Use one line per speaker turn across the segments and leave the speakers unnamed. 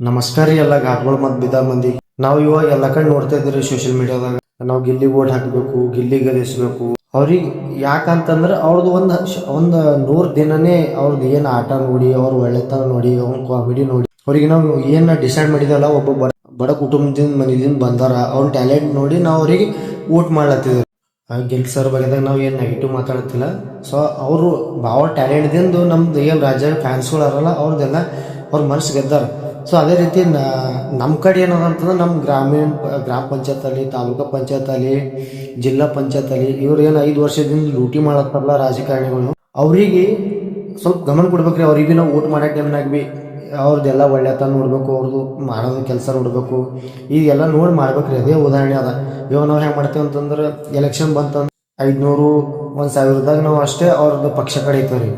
ನಮಸ್ಕಾರ ಎಲ್ಲ ಘಾಟ್ಗಳು ಮತ್ತು ಬಿದ್ದ ಮಂದಿ. ನಾವು ಇವಾಗ ಎಲ್ಲ ಕಡೆ ನೋಡ್ತಾ ಇದ್ದೀರಿ ಸೋಷಿಯಲ್ ಮೀಡಿಯಾದಾಗ ನಾವು ಗಿಲ್ಲಿ ಓಟ್ ಹಾಕಬೇಕು, ಗಿಲ್ಲಿ ಗೆಲ್ಲಿಸ್ಬೇಕು ಅವ್ರಿಗೆ ಯಾಕಂತಂದ್ರೆ ಅವ್ರದ್ದು ಒಂದು ಒಂದು ನೂರು ದಿನನೇ ಅವ್ರದ್ದು ಏನು ಆಟ ನೋಡಿ, ಅವ್ರ ಒಳ್ಳೆತನ ನೋಡಿ, ಅವ್ನ ಕಾಮಿಡಿ ನೋಡಿ. ಅವ್ರಿಗೆ ನಾವು ಏನು ಡಿಸೈಡ್ ಮಾಡಿದಲ್ಲ ಒಬ್ಬ ಬಡ ಬಡ ಕುಟುಂಬದಿಂದ ಮನೆಯಿಂದ ಬಂದಾರ ಅವ್ರ ಟ್ಯಾಲೆಂಟ್ ನೋಡಿ ನಾವು ಅವ್ರಿಗೆ ಓಟ್ ಮಾಡ್ಲತ್ತಿದ್ರು ಗೆಲ್ಸರ್ ಸರ್ ಬಗ್ಗೆದಾಗ ನಾವು ಏನು ನೆಗೆಟಿವ್ ಮಾತಾಡ್ತಿಲ್ಲ. ಸೊ ಅವರು ಭಾಳ ಟ್ಯಾಲೆಂಟ್ದಿಂದ ನಮ್ದು ಏನು ರಾಜ್ಯ ಫ್ಯಾನ್ಸ್ಗಳು ಅರಲ್ಲ ಅವ್ರದ್ದೆಲ್ಲ ಅವ್ರ ಮನಸ್ಸು ಗೆದ್ದಾರ. ಸೊ ಅದೇ ರೀತಿ ನಮ್ಮ ಕಡೆ ಏನದ ಅಂತಂದ್ರೆ ನಮ್ಮ ಗ್ರಾಮೀಣ ಗ್ರಾಮ ಪಂಚಾಯತಲ್ಲಿ ತಾಲೂಕು ಪಂಚಾಯತಲ್ಲಿ ಜಿಲ್ಲಾ ಪಂಚಾಯತಲ್ಲಿ ಇವ್ರು ಏನು ಐದು ವರ್ಷದಿಂದ ಲೂಟಿ ಮಾಡತ್ತಾರಲ್ಲ ರಾಜಕಾರಣಿಗಳು, ಅವರಿಗೆ ಸ್ವಲ್ಪ ಗಮನ ಕೊಡ್ಬೇಕ್ರಿ, ಅವ್ರಿಗೆ ನಾವು ಓಟ್ ಮಾಡೋ ಟೈಮ್ನಾಗ ಭೀ ಅವ್ರದ್ದೆಲ್ಲ ಒಳ್ಳೆತನ ನೋಡಬೇಕು ಅವ್ರದ್ದು ಮಾಡೋದು ಕೆಲಸ ನೋಡಬೇಕು, ಈಗೆಲ್ಲ ನೋಡಿ ಮಾಡ್ಬೇಕ್ರಿ, ಅದೇ ಉದಾಹರಣೆ ಅದ. ಇವಾಗ ನಾವು ಹೆಂಗೆ ಮಾಡ್ತೇವೆ ಅಂತಂದ್ರೆ ಎಲೆಕ್ಷನ್ ಬಂತಂದ್ರೆ ಐದುನೂರು, ಒಂದು ಸಾವಿರದಾಗ ನಾವು ಅಷ್ಟೇ ಅವ್ರದ್ದು ಪಕ್ಷ ಕಡೆ ಐತೆ ರೀ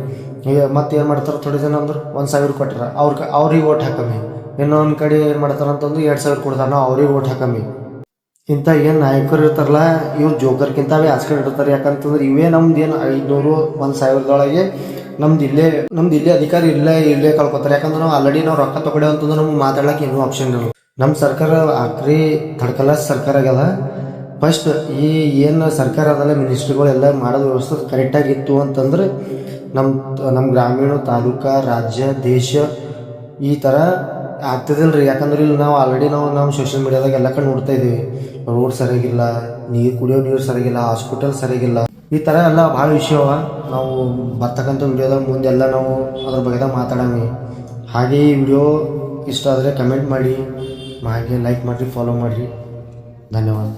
ಈಗ ಮತ್ತೆ ಏನು ಮಾಡ್ತಾರೆ, ಥೋಡೆ ಜನ ಅಂದ್ರೆ ಒಂದು ಸಾವಿರ ಕೊಟ್ಟರೆ ಅವ್ರ ಅವ್ರಿಗೆ ಓಟ್ ಹಾಕಮ್ಮಿ ಇನ್ನೊಂದು ಕಡೆ ಏನು ಮಾಡ್ತಾರೆ ಅಂತಂದ್ರೆ ಎರಡು ಸಾವಿರ ಕೊಡ್ತಾರೆ, ನಾವು ಅವ್ರಿಗೆ ಓಟ್ ಹಾಕಮ್ಮಿ ಇಂಥ ಏನು ನಾಯಕರು ಇರ್ತಾರಲ್ಲ, ಇವ್ರು ಜೋಕರ್ಕಿಂತ ಅವೇ ಆಸ್ಕರ್ ಇರ್ತಾರೆ ಯಾಕಂತಂದ್ರೆ ಇವೇ ನಮ್ದು ಏನು ಐದುನೂರು, ಒಂದು ಸಾವಿರದೊಳಗೆ ನಮ್ದು ಇಲ್ಲೇ ನಮ್ದು ಇಲ್ಲೇ ಅಧಿಕಾರಿ ಇಲ್ಲೇ ಇಲ್ಲೇ ಕಳ್ಕೊತಾರೆ. ಯಾಕಂದ್ರೆ ನಾವು ಆಲ್ರೆಡಿ ನಾವು ರೊಕ್ಕ ತಗೊಳ್ಳೋ ಅಂತಂದ್ರೆ ನಮ್ಗೆ ಮಾತಾಡೋಕೆ ಏನೂ ಆಪ್ಷನ್ ಇರಲ್ಲ. ನಮ್ಮ ಸರ್ಕಾರ ಆಕ್ರಿ ಥರ್ಡ್ ಸರ್ಕಾರ ಆಗ್ಯದ. ಫಸ್ಟ್ ಈ ಏನು ಸರ್ಕಾರ ಅದಲ್ಲ ಮಿನಿಸ್ಟ್ರಿಗಳೆಲ್ಲ ಮಾಡೋದು ವ್ಯವಸ್ಥೆ ಕರೆಕ್ಟಾಗಿತ್ತು ಅಂತಂದ್ರೆ ನಮ್ಮ ನಮ್ಮ ಗ್ರಾಮೀಣ ತಾಲೂಕು, ರಾಜ್ಯ, ದೇಶ ಈ ಥರ ಆಗ್ತದಿಲ್ಲ ರೀ ಯಾಕಂದ್ರೆ ಇಲ್ಲಿ ನಾವು ಆಲ್ರೆಡಿ ನಾವು ನಾವು ಸೋಷಿಯಲ್ ಮೀಡಿಯಾದಾಗ ಎಲ್ಲ ಕಡೆ ನೋಡ್ತಾ ಇದ್ದೀವಿ ರೋಡ್ ಸರಿಯಾಗಿಲ್ಲ, ನೀರು ಕುಡಿಯೋ ನೀರು ಸರಿಯಾಗಿಲ್ಲ ಹಾಸ್ಪಿಟಲ್ ಸರಿಯಾಗಿಲ್ಲ. ಈ ಥರ ಎಲ್ಲ ಭಾಳ ವಿಷಯ ನಾವು ಬರ್ತಕ್ಕಂಥ ವಿಡಿಯೋದಾಗ ಮುಂದೆಲ್ಲ ನಾವು ಅದ್ರ ಬಗ್ಗೆದಾಗ ಮಾತಾಡಮಿ. ಹಾಗೆ ಈ ವಿಡಿಯೋ ಇಷ್ಟ ಆದರೆ ಕಮೆಂಟ್ ಮಾಡಿ, ಹಾಗೆ ಲೈಕ್ ಮಾಡಿರಿ ಫಾಲೋ ಮಾಡಿರಿ. ಧನ್ಯವಾದ.